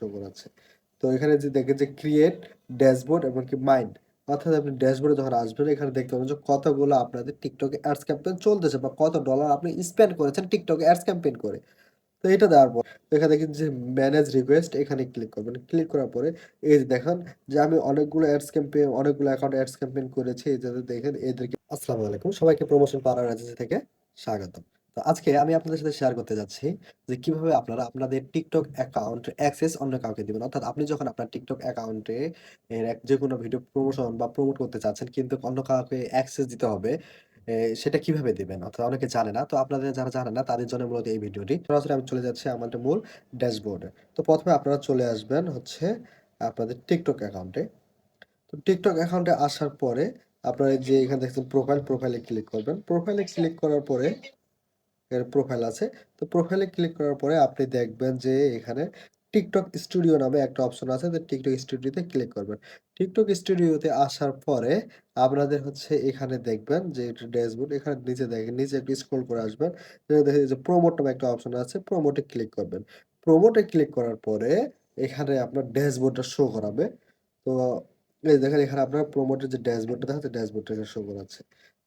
Show করাচ্ছে তো এখানে যে দেখেন যে ক্রিয়েট ড্যাশবোর্ড এবং কি মাইন্ড অর্থাৎ আপনি ড্যাশবোর্ডে যখন আসবেন, এখানে দেখতে পাবেন যে কতগুলো আপনাদের টিকটকে অ্যাডস ক্যাম্পেইন চলতেছে বা কত ডলার আপনি স্পেন্ড করেছেন টিকটকে অ্যাডস ক্যাম্পেইন করে। তো এটা দেওয়ার পর এখানে দেখেন যে ম্যানেজ রিকোয়েস্ট এখানে ক্লিক করবেন। ক্লিক করার পরে এই যে দেখেন যে আমি অনেকগুলো অ্যাডস ক্যাম্পেইন অনেকগুলো অ্যাকাউন্ট অ্যাডস ক্যাম্পেইন করেছি। এই যে দেখেন এদেরকে, আসসালামু আলাইকুম। সবাইকে প্রমোশন পাওয়ার এজেন্সি থেকে স্বাগতম। আজকে আমি আপনাদের সাথে শেয়ার করতে যাচ্ছি যে কীভাবে আপনারা আপনাদের টিকটক অ্যাকাউন্ট অ্যাক্সেস অন্য কাউকে দিবেন অর্থাৎ আপনি যখন আপনার টিকটক অ্যাকাউন্টে এর যে কোনো ভিডিও প্রমোশন বা প্রমোট করতে চাচ্ছেন কিন্তু অন্য কাউকে অ্যাক্সেস দিতে হবে সেটা কীভাবে দিবেন? অর্থাৎ অনেকে জানে না। তো আপনাদের যারা জানেন না তাদের জন্য মূলত এই ভিডিওটি। সরাসরি আমি চলে যাচ্ছি আমাদের মূল ড্যাশবোর্ডে। তো প্রথমে আপনারা চলে আসবেন হচ্ছে আপনাদের টিকটক অ্যাকাউন্টে। তো টিকটক অ্যাকাউন্টে আসার পরে আপনারা যে এখানে দেখছেন প্রোফাইল, প্রোফাইলে ক্লিক করবেন। প্রোফাইলে ক্লিক করার পরে এর প্রোফাইল আছে। তো প্রোফাইলে ক্লিক করার পরে আপনি দেখবেন যে এখানে টিকটক স্টুডিও নামে একটা অপশন আছে। তো টিকটক স্টুডিওতে ক্লিক করবেন। টিকটক স্টুডিওতে আসার পরে আপনাদের হচ্ছে এখানে দেখবেন যে ড্যাশবোর্ড এখানে নিচে দেখেন নিচে একটু স্ক্রল করে আসবেন। দেখেন যে প্রমোট নামে একটা অপশন আছে। প্রমোটে ক্লিক করবেন। প্রমোটে ক্লিক করার পরে এখানে আপনার ড্যাশবোর্ডটা শো করাবে। তো এই দেখেন, এখানে আপনার প্রমোটের যে ড্যাশবোর্ডটা দেখাচ্ছে ড্যাশবোর্ডটা শো করাচ্ছে।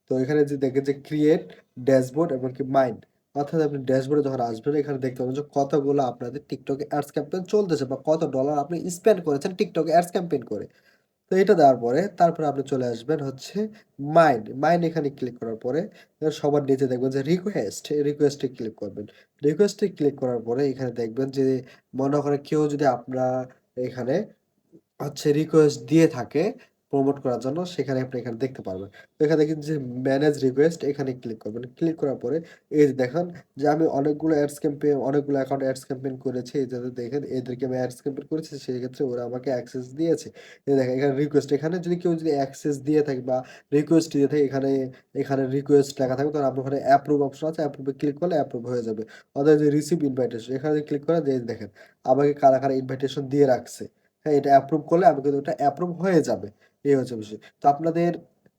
তো এখানে যে দেখেন যে ক্রিয়েট ড্যাশবোর্ড এবং কি মাইন্ড অর্থাৎ আপনি ড্যাশবোর্ডে যখন আসবেন এখানে দেখতে পাবেন যে কতগুলো আপনাদের টিকটকে অ্যাডস ক্যাম্পেইন চলতেছে বা কত ডলার আপনি স্পেন্ড করেছেন টিকটকে অ্যাডস ক্যাম্পেইন করে। তো এটা দেওয়ার পরে তারপরে আপনি চলে আসবেন হচ্ছে মাইন্ড, মাইন্ড এখানে ক্লিক করার পরে সবার নিচে দেখবেন যে রিকোয়েস্ট, রিকোয়েস্টে ক্লিক করবেন। রিকোয়েস্টে ক্লিক করার পরে এখানে দেখবেন যে মনে করে কেউ যদি আপনার এখানে হচ্ছে রিকোয়েস্ট দিয়ে থাকে প্রমোট করার জন্য সেখানে আপনি এখানে দেখতে পারবেন। তো এখানে দেখেন যে ম্যানেজ রিকোয়েস্ট এখানে ক্লিক করবেন। ক্লিক করার পরে এই যে দেখেন যে আমি অনেকগুলো অ্যাডস ক্যাম্পেইন অনেকগুলো অ্যাকাউন্ট অ্যাডস ক্যাম্পেইন করেছি। এই যে দেখেন এদেরকে আমি অ্যাডস ক্যাম্পেইন করেছি সেক্ষেত্রে ওরা আমাকে অ্যাক্সেস দিয়েছে। এই দেখেন এখানে রিকোয়েস্ট এখানে যদি কেউ যদি অ্যাক্সেস দিয়ে থাকে বা রিকোয়েস্ট দিয়ে থাকে এখানে এখানে রিকোয়েস্ট লেখা থাকবে তখন আপনার ওখানে অ্যাপ্রুভ অপশন আছে অ্যাপ্রুভে ক্লিক করলে অ্যাপ্রুভ হয়ে যাবে। অর্থাৎ রিসিভ ইনভাইটেশন এখানে ক্লিক করে দেখেন আমাকে কারা, কারা ইনভাইটেশন দিয়ে রাখছে। হ্যাঁ, এটা অ্যাপ্রুভ করলে আমি কিন্তু ওটা অ্যাপ্রুভ হয়ে যাবে। এই হচ্ছে বিষয়। তো আপনাদের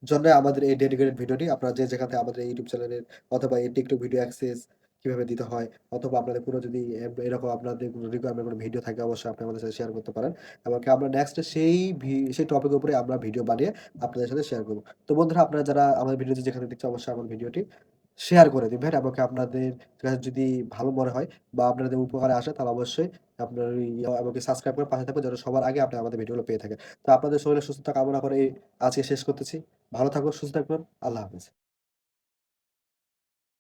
জন্য আমাদের এই ডেডিকেটেড ভিডিওটি আপনারা যে যেখান আমাদের ইউটিউব চ্যানেলের অথবা এই টিকটক ভিডিও অ্যাক্সেস কীভাবে দিতে হয় অথবা আপনাদের কোনো যদি এরকম আপনাদের কোনো রিকোয়ারমেন্ট কোনো ভিডিও থাকে অবশ্যই আপনি আমাদের সাথে শেয়ার করতে পারেন। এমনকি আমরা নেক্সট সেই সেই টপিকের উপরে আমরা ভিডিও বানিয়ে আপনাদের সাথে শেয়ার করব। তো বন্ধুরা আপনারা যারা আমাদের ভিডিওটি যেখানে দেখছেন অবশ্যই আমার ভিডিওটি শেয়ার করে দিবেন এমনকি আপনাদের যদি ভালো মনে হয় বা আপনাদের উপকারে আসে তাহলে অবশ্যই আপনার আমাকে সাবস্ক্রাইব করে পাশে থাকবে যেন সবার আগে আপনি আমাদের ভিডিওগুলো পেয়ে থাকেন। তো আপনাদের সকলে সুস্থতা কামনা করে আজকে শেষ করতেছি। ভালো থাকুন, সুস্থ থাকবেন। আল্লাহ হাফেজ।